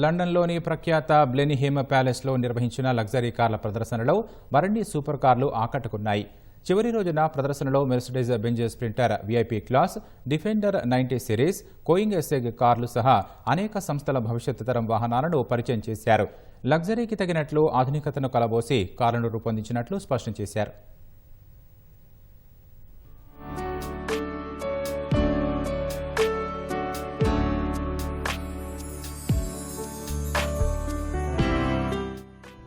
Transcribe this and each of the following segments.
లండన్లోని ప్రఖ్యాత బ్లెనిహేమ ప్యాలెస్లో నిర్వహించిన లగ్జరీ కార్ల ప్రదర్శనలో మరిన్ని సూపర్ కార్లు ఆకట్టుకున్నాయి. చివరి రోజున ప్రదర్శనలో Mercedes Benz Sprinter VIP class Defender ninety series కోయింగ్ ఎస్ఎగ్ కార్లు సహా అనేక సంస్థల భవిష్యత్తు తరం వాహనాలను పరిచయం చేశారు. లగ్జరీకి తగినట్లు ఆధునికతను కలబోసి కార్లను రూపొందించినట్లు స్పష్టం చేశారు.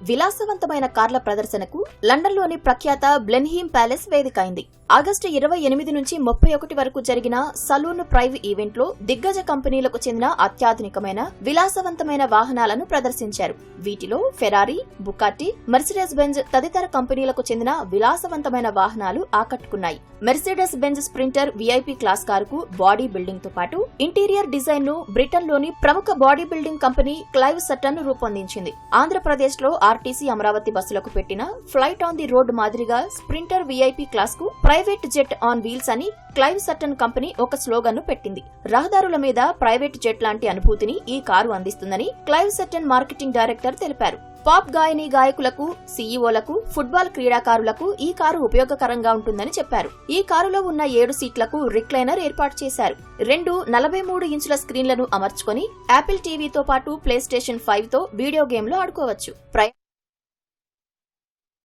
విలాసవంతమైన కార్ల ప్రదర్శనకు లండన్లోని ప్రఖ్యాత బ్లెన్హీమ్ ప్యాలెస్ వేదికైంది. ఆగస్టు ఇరవై ఎనిమిది నుంచి ముప్పై ఒకటి వరకు జరిగిన సలూన్ ప్రైవ్ ఈవెంట్లో దిగ్గజ కంపెనీలకు చెందిన అత్యాధునికమైన విలాసవంతమైన వాహనాలను ప్రదర్శించారు. వీటిలో ఫెరారీ బుకాటి మెర్సిడెస్ బెంజ్ తదితర కంపెనీలకు చెందిన విలాసవంతమైన వాహనాలు ఆకట్టుకున్నాయి. Mercedes Benz Sprinter VIP class కారుకు బాడీ బిల్డింగ్తో పాటు ఇంటీరియర్ డిజైన్ను బ్రిటన్లోని ప్రముఖ body building company Clive Sutton రూపొందించింది. ఆంధ్రప్రదేశ్లో ఆర్టీసీ అమరావతి బస్సులకు పెట్టిన ఫ్లైట్ ఆన్ ది రోడ్ మాదిరిగా స్ప్రింటర్ వీఐపీ క్లాస్కు ప్రైవేట్ జెట్ ఆన్ వీల్స్ అని క్లైవ్ సట్టన్ కంపెనీ ఒక స్లోగన్ను పెట్టింది. రహదారుల మీద ప్రైవేట్ జెట్ లాంటి అనుభూతిని ఈ కారు అందిస్తుందని క్లైవ్ సట్టన్ మార్కెటింగ్ డైరెక్టర్ తెలిపారు. పాప్ గాయని గాయకులకు సీఈఓలకు ఫుట్బాల్ క్రీడాకారులకు ఈ కారు ఉపయోగకరంగా ఉంటుందని చెప్పారు. ఈ కారులో ఉన్న ఏడు సీట్లకు రిక్లైనర్ ఏర్పాటు చేశారు. రెండు నలభై మూడు ఇంచుల స్క్రీన్లను అమర్చుకొని యాపిల్ టీవీతో పాటు ప్లే స్టేషన్ ఫైవ్తో వీడియో గేమ్లో ఆడుకోవచ్చు.